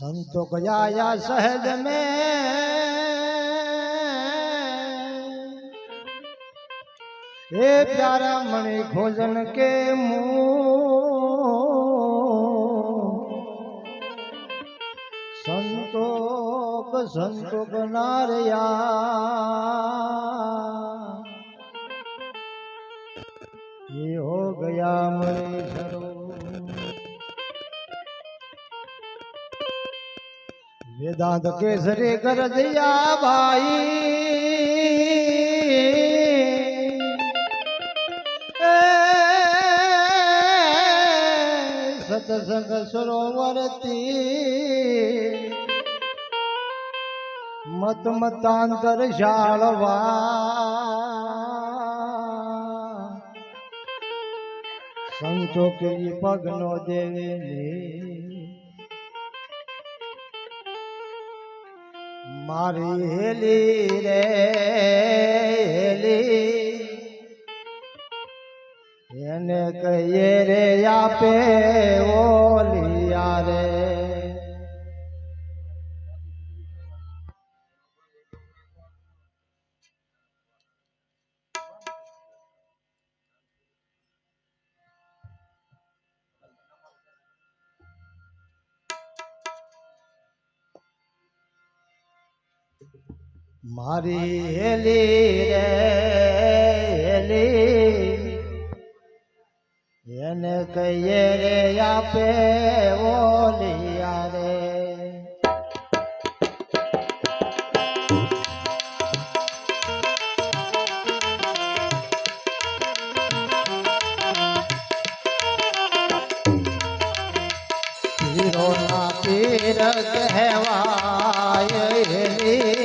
સંતો ગયા સહજ મે. એ પ્યારા મણી ભોજન કે સંતોક સંતોક નારયા. એ હો ગયા મણી સરો એ દાદ કેસરી કર દયા ભાઈ. સતસંગ સરોવરતી મત મતાંતર શાળવા સંતો કે પગનો દેવે મારી હેલી રે હેલી. એને કહીએ રે આપે ઓલિયા મારી હેલી રે હેલી. એને કહીએ રે આપે ઓલિયા રે પીરો ના પીર કહેવાય હેલી.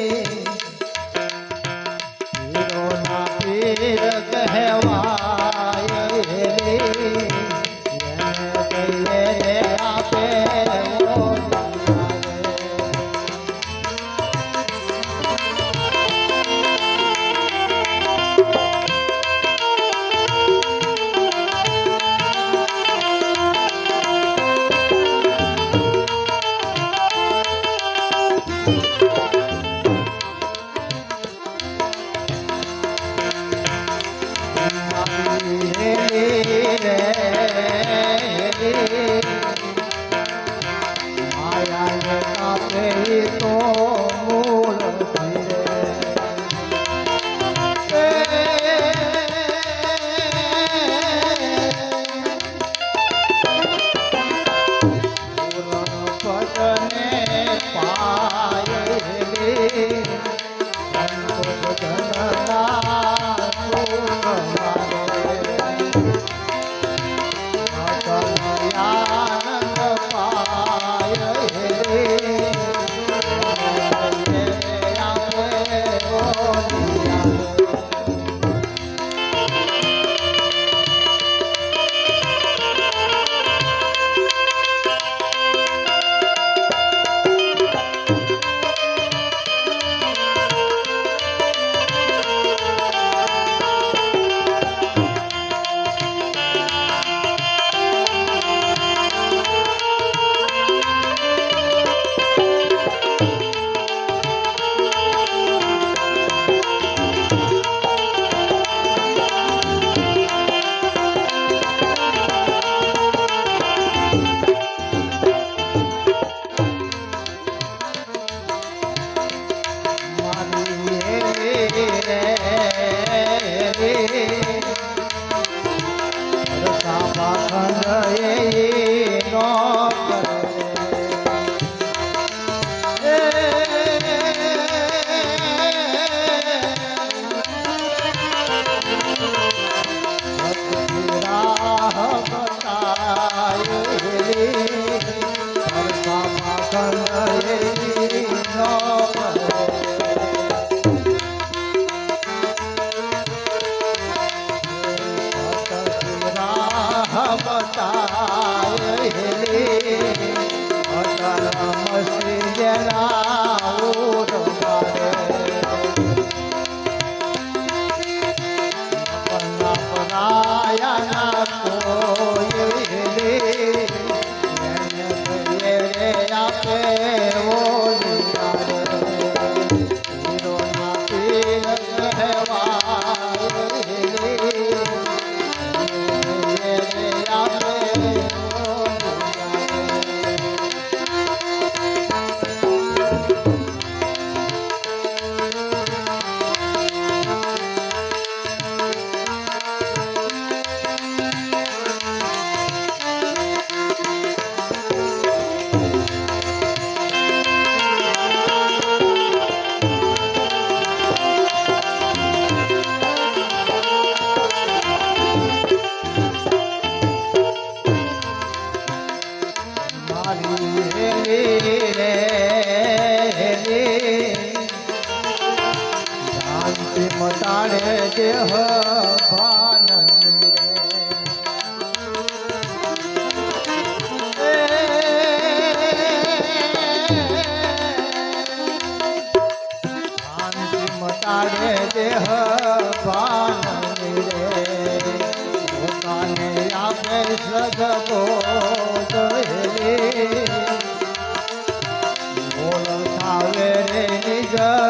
રે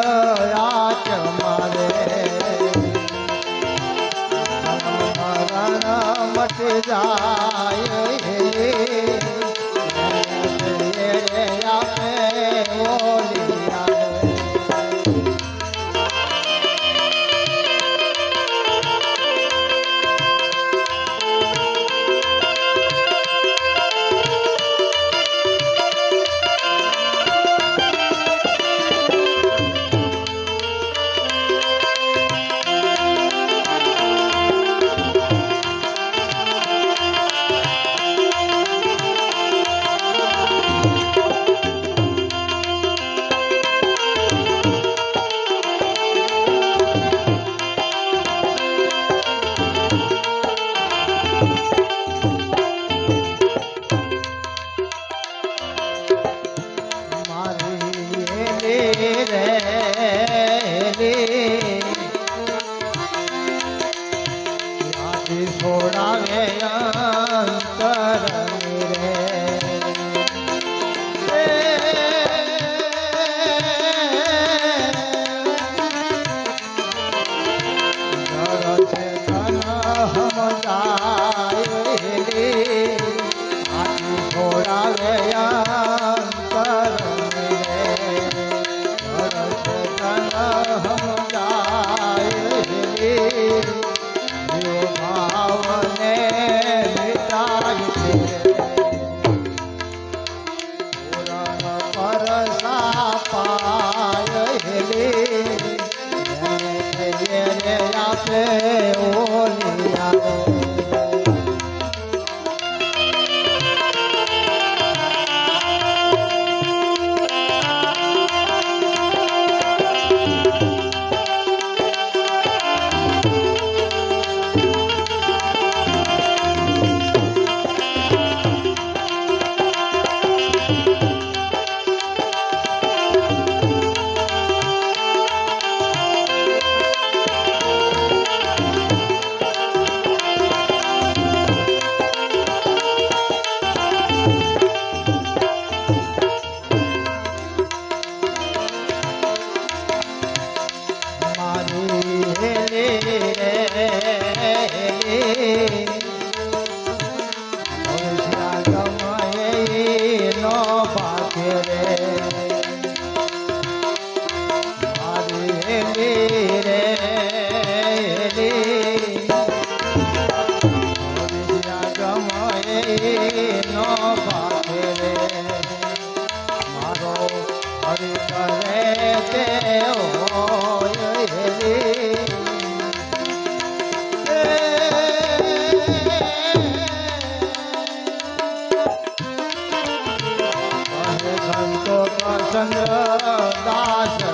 કહે સંતો પ્રસંગ દાસ